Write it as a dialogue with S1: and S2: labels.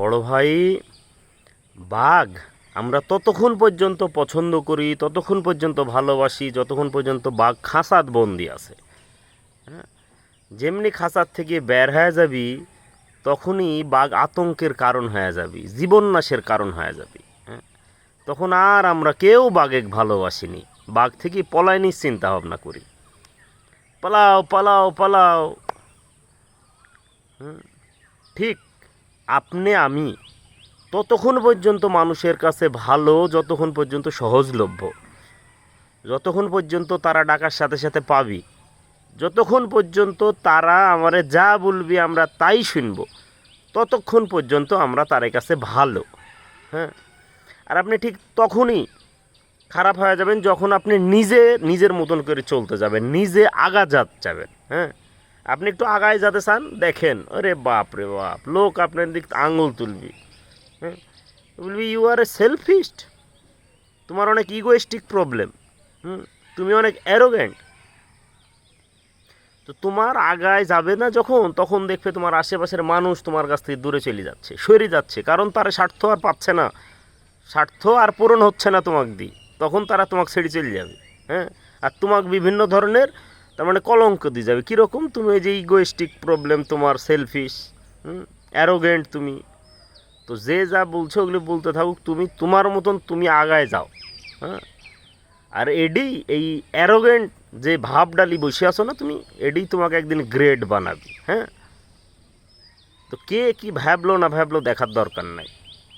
S1: বড় ভাই, বাঘ, আমরা ততক্ষণ পর্যন্ত পছন্দ করি, ততক্ষণ পর্যন্ত ভালোবাসি, যতক্ষণ পর্যন্ত বাঘ খাঁচাত বন্দি আছে। হ্যাঁ? যেমনি খাঁচার থেকে বের হয়ে যাবি, তখনই বাঘ আতঙ্কের কারণ হয়ে যাবি, জীবননাশের কারণ হয়ে যাবি। হ্যাঁ? তখন আর আমরা কেউ বাঘে ভালোবাসিনি। বাঘ থেকে পলায়নির চিন্তা ভাবনা করি। পালাও পালাও পালাও। ঠিক আপনি, আমি ততক্ষণ পর্যন্ত মানুষের কাছে ভালো, যতক্ষণ পর্যন্ত সহজলভ্য। যতক্ষণ পর্যন্ত তারা ডাকার সাথে সাথে পাবি। যতক্ষণ পর্যন্ত তারা আমারে যা বলবি আমরা তাই শুনব। ততক্ষণ পর্যন্ত আমরা তার কাছে ভালো। হ্যাঁ? আর আপনি ঠিক তখনই খারাপ হয়ে যাবেন যখন আপনি নিজে, নিজের মতন করে চলতে যাবেন, নিজে আগা যাত যাবেন হ্যাঁ? আপনি একটু আগায় যেতে চান, দেখেন। আরে বাপ রে বাপ, লোক আপনার দিক আঙুল তুলবি। হ্যাঁ? বলবি ইউ আর এ সেলফিস্ট তোমার অনেক ইগোয়েস্টিক প্রবলেম তুমি অনেক অ্যারোগেন্ট তো তোমার আগায় যাবে না যখন, তখন দেখবে তোমার আশেপাশের মানুষ তোমার কাছ থেকে দূরে চলে যাচ্ছে, সরে যাচ্ছে। কারণ তারা স্বার্থ আর পাচ্ছে না। স্বার্থ আর পূরণ হচ্ছে না তোমাকে দিয়ে। তখন তারা তোমাকে ছেড়ে চলে যাবে। হ্যাঁ? আর তোমাকে বিভিন্ন ধরনের তার মানে কলঙ্ক দিয়ে যাবে। কীরকম? তুমি এই যে ইগোয়েস্টিক প্রবলেম তোমার সেলফিশ হুম? অ্যারোগেন্ট তুমি। তো যে যা বলছো ওগুলো বলতে থাকুক, তুমি তোমার মতন তুমি আগায় যাও হ্যাঁ আর এডি, এই অ্যারোগেন্ট যে ভাবডালি বসে আছো না তুমি, এডি তোমাকে একদিন গ্রেড বানাবি হ্যাঁ? তো কে কি ভাবলো না ভাবলো দেখার দরকার নাই।